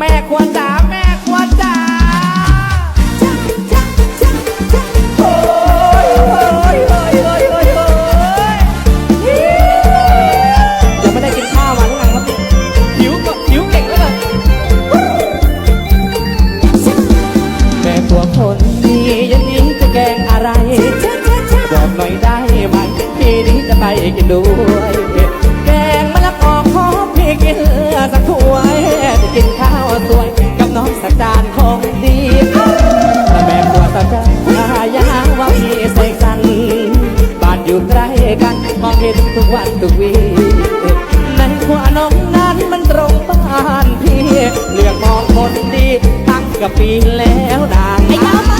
แม่ควรจ๋าแม่ควรจ๋าโอ้ยโอ้ยโอ้ยโอ้ยโอ้ยโอ้ยยังไม่ได้กินข้าวมาหรือไงครับหิวก็หิวเก่งแล้วเลยแม่ตัวคนดีอยังนี้จะแกงอะไรบอกหน่อยได้ไหมพี่นี้จะไปกินด้วย แกงมะละกอขอพี่กินสักถ้วย ทุกวันทุกวีในหัวน้องนั้นมันตรงบ้านพี่เลือกมองคนดีตั้งกับปีแล้วนานไอ้ยาวไป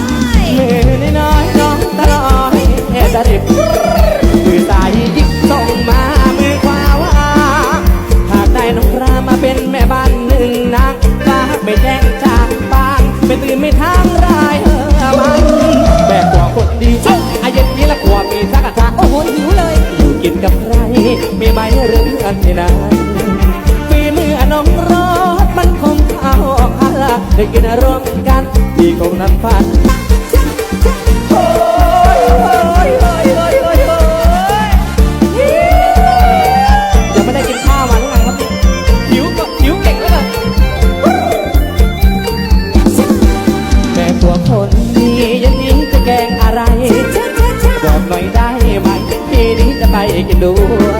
มือน้อยน้องตลอดเอดริบ นนี้นะฝีมือน้องรสมันคงเข้าคันละได้กินร่วมกันที่คงนั้นพันโอ้ยโอ้ยโอ้ยโอ้ยโอ้ยโอ้ยยังไม่ได้กินข้าวมาหรือไงครับหิวก็หิวเก่งแล้วเลยแม่ตัวคนดีอยังนี้จะแกงอะไรบอกหน่อยได้ไหมพี่นี้จะไปกินด้วย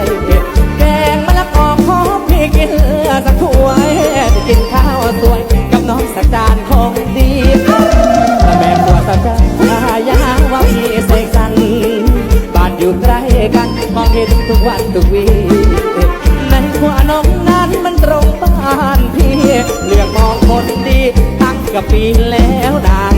กันมองเห็นทุกวันทุกวีในหัวน้องนั้นมันตรงบ้านพี่เลือกมองคนดีตั้งกับปีแล้วนา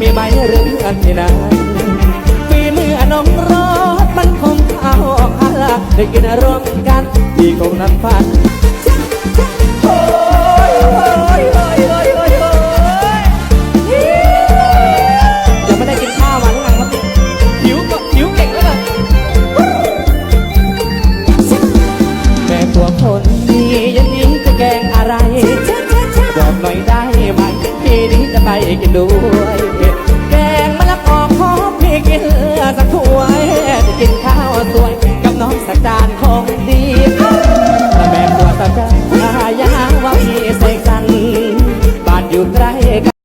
มีไหมเรื่ออันนี้นะฝีมือน้องรสมันคงเข้าคันละได้กินร่วมกันที่คงนั้นพันโอ้ยโอ้ยโอ้ยโอ้ยโอ้ยยังไม่ได้กินข้าวมาหรือไงครับหิวก็หิวเก่งแล้วเลยแม่ตัวคนดีอยังนี้จะแกงอะไรบอกหน่อยได้ไหมพี่นี้จะไปกินด้ แม่ปวดตาจะอยาว่าพี่เสกสรรบ้านอยู่ใกล้กัน